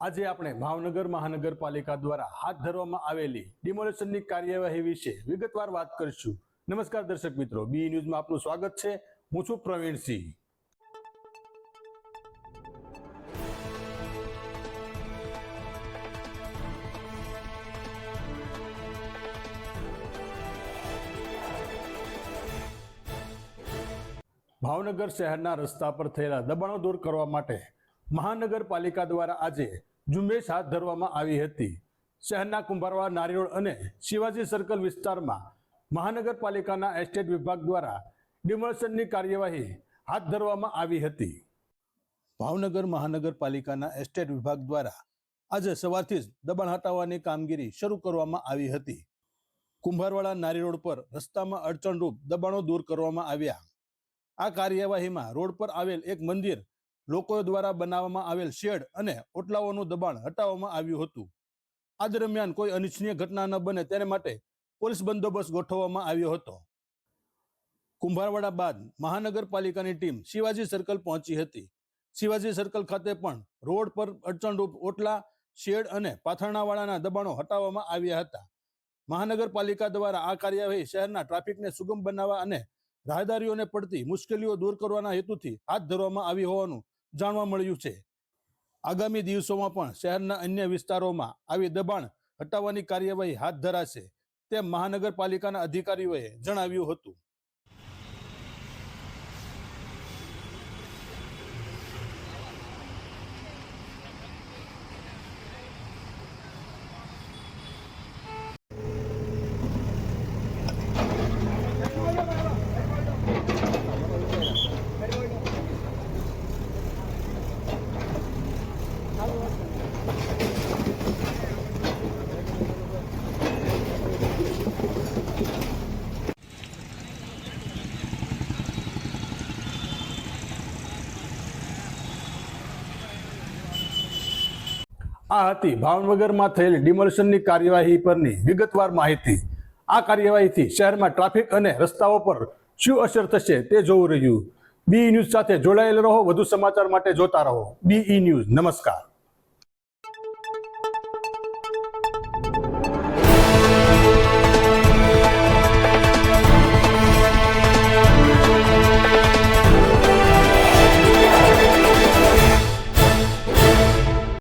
આજે આપણે ભાવનગર મહાનગરપાલિકા દ્વારા હાથ ધરવામાં આવેલી ડિમોલેશનની કાર્યવાહી વિશે વિગતવાર વાત કરીશું. નમસ્કાર દર્શક મિત્રો, બી ન્યૂઝમાં આપનું સ્વાગત છે. હું છું પ્રવીણસિંહ ભાવનગર શહેરના રસ્તા પર થયેલા દબાણો દૂર કરવા માટે મહાનગરપાલિકા દ્વારા આજે ઝુંબેશ હાથ ધરવામાં આવી હતી. શહેરના કુંભારવાડા, નારિયોળ અને શિવાજી સર્કલ વિસ્તારમાં મહાનગરપાલિકાના એસ્ટેટ વિભાગ દ્વારા ડિમોલેશનની કાર્યવાહી હાથ ધરવામાં આવી હતી. ભાવનગર મહાનગરપાલિકાના એસ્ટેટ વિભાગ દ્વારા આજે સવારથી જ દબાણ હટાવવાની કામગીરી શરૂ કરવામાં આવી હતી. કુંભારવાડા નારી રોડ પર રસ્તામાં અડચણરૂપ દબાણો દૂર કરવામાં આવ્યા. આ કાર્યવાહીમાં રોડ પર આવેલ એક મંદિર લોકો દ્વારા બનાવવામાં આવેલ શેડ અને ઓટલાઓનું દબાણ હટાવવામાં આવ્યું હતું. આ દરમિયાન કોઈ અનિચ્છનીય ઘટના ન બને તેને માટે પોલીસ બંદોબસ્ત ગોઠવવામાં આવ્યો હતો. કુંભારવાડા બાદ મહાનગરપાલિકાની ટીમ શિવાજી સર્કલ પહોંચી હતી. શિવાજી સર્કલ ખાતે પણ રોડ પર અડચણરૂપ ઓટલા, શેડ અને પાથરણાવાળાના દબાણો હટાવવામાં આવ્યા હતા. મહાનગરપાલિકા દ્વારા આ કાર્યવાહી શહેરના ટ્રાફિકને સુગમ બનાવવા અને રાહદારીઓને પડતી મુશ્કેલીઓ દૂર કરવાના હેતુથી હાથ ધરવામાં આવી હોવાનું જાણવા મળ્યું છે. આગામી દિવસોમાં પણ શહેરના અન્ય વિસ્તારોમાં આવી દબાણ હટાવવાની કાર્યવાહી હાથ ધરાશે, તેમ મહાનગરપાલિકાના અધિકારીઓએ જણાવ્યું હતું. આ હતી. ભાવનગરમાં થયેલ ડિમોલિશનની કાર્યવાહી પરની વિગતવાર માહિતી. આ કાર્યવાહીથી શહેરમાં ટ્રાફિક અને રસ્તાઓ પર શું અસર થશે તે જોવું રહ્યું. બી ન્યૂઝ સાથે જોડાયેલ રહો. વધુ સમાચાર માટે જોતા રહો. B news. નમસ્કાર.